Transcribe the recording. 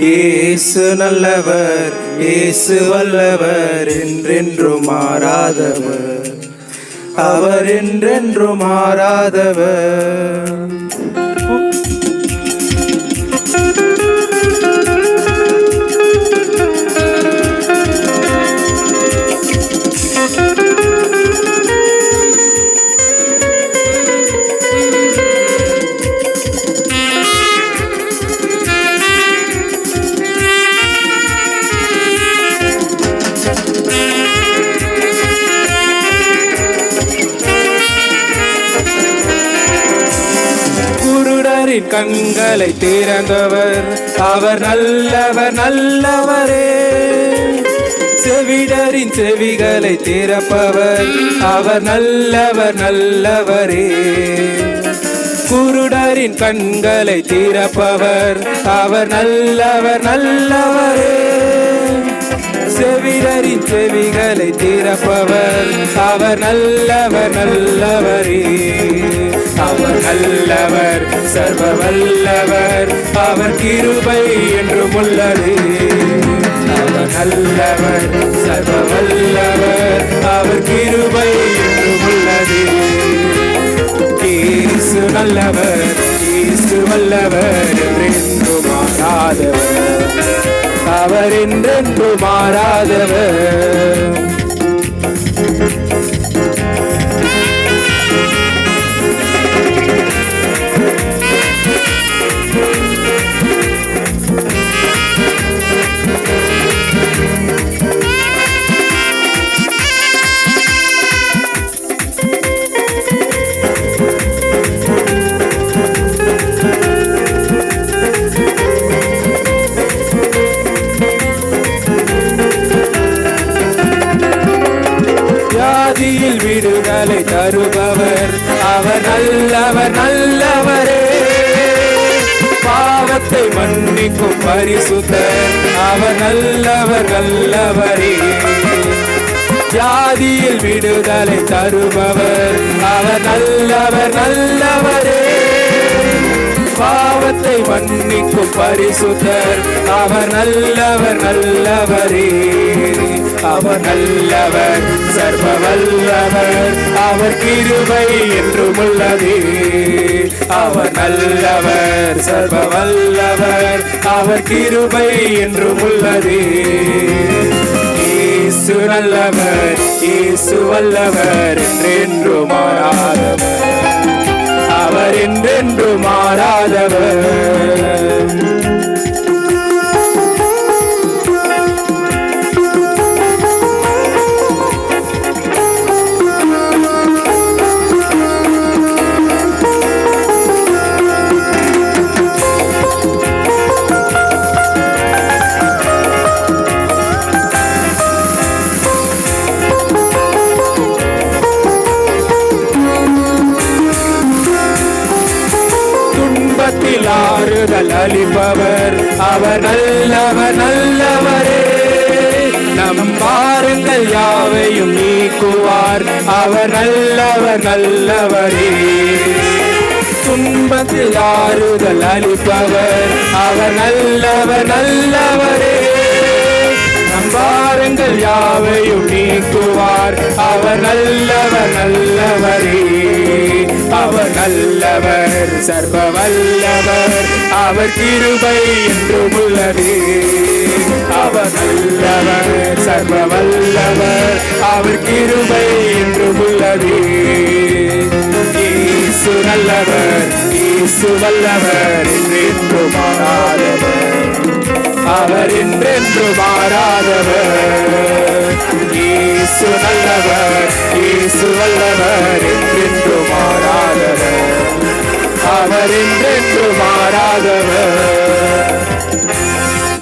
இயேசு நல்லவர் இயேசு வல்லவர் என்றென்றும் மாறாதவர். அவர் என்றென்றும் மாறாதவர். கண்களை திறந்தவர். அவர் நல்லவர் நல்லவரே. செவிடரின் செவிகளை திறப்பவர். அவர் நல்லவர் நல்லவரே. குருடரின் கண்களை திறப்பவர். அவர் நல்லவர் நல்லவரே. செவிடரின் செவிகளை திறப்பவர். அவர் நல்லவர் நல்லவரே. நல்லவர் சர்வ வல்லவர் அவர் கிருபை என்றும் உள்ளது. அவர் நல்லவர் சர்வ வல்லவர் அவர் கிருபை என்றும் உள்ளது. இயேசு நல்லவர் இயேசு வல்லவர் என்றென்று மாறாதவர் அவர் என்றென்று மாறாதவர் விடுதலை தருபவர். அவர் நல்லவர் நல்லவரே. பாவத்தை மன்னிக்கும் பரிசுத்தர். அவர் நல்லவர் நல்லவரே. ஜாதியில் விடுதலை தருபவர். அவர் நல்லவர் நல்லவரே. பாவத்தை மன்னிக்கும் பரிசுத்தர். அவர் நல்லவர் நல்லவரே. அவர் நல்லவர் சர்வ வல்லவர் அவர் கிருபை என்றும் உள்ளதே. அவர் நல்லவர் சர்வ வல்லவர் அவர் கிருபை என்றும் உள்ளதே. இயேசு நல்லவர் இயேசு வல்லவர் என்றென்று மாறாதவர் அவர் என்றென்று மாறாதவர் ஆறுதல் அளிப்பவர் அவர் நல்லவர் நல்லவரே. நம் பாருங்கள் யாவையும் நீக்குவார். அவர் நல்லவர் நல்லவரே. துன்பத்தில் ஆறுதல் அளிப்பவர் அவர் நல்லவர் நல்லவரே. நம் பாருங்கள் யாவையும் நீக்குவார். அவர் நல்லவர் நல்லவரே. அவர் நல்லவர் சர்வ வல்லவர் அவர் கிருபை என்றும் உள்ளதே. அவர் நல்லவர் சர்வ வல்லவர் அவர் கிருபை என்றும் உள்ளதே. இயேசு நல்லவர் இயேசு வல்லவர் என்று மாறாதவர் அவர் என்றென்று மாறாதவர் இயேசு நல்லவர் இயேசு வல்லவர் அவர் என்றென்று மாறாதவர்.